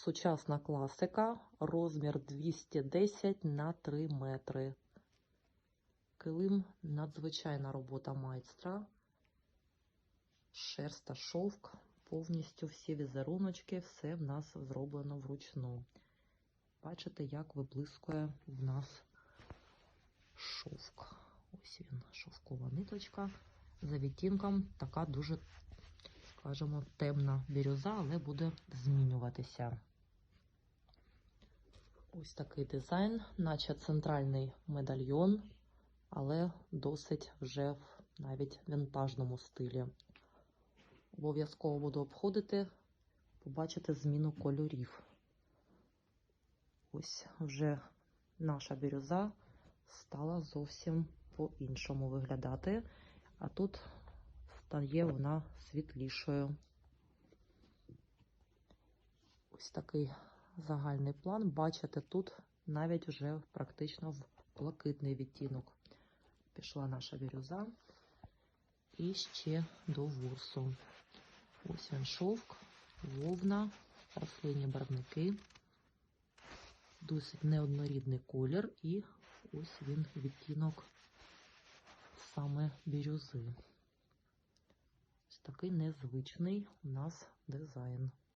сучасна класика, розмір 210 на 3 метри. Килим надзвичайна робота майстра. Шерсть та шовк, повністю всі візеруночки, все в нас зроблено вручну. Бачите, як виблискує в нас шовк. Ось він, шовкова ниточка. За відтінком така дуже, скажімо, темна бірюза, але буде змінюватися. Ось такий дизайн, наче центральний медальйон, але досить вже в навіть вінтажному стилі. Обов'язково буду обходити, побачити зміну кольорів. Ось вже наша бірюза стала зовсім по-іншому виглядати, а тут стає вона світлішою. Ось такий загальний план. Бачите, тут навіть вже практично в блакитний відтінок пішла наша бірюза. І ще до ворсу. Ось він шовк, вовна, рослинні барвники. Досить неоднорідний колір, і ось він відтінок саме бірюзи. Ось такий незвичний у нас дизайн.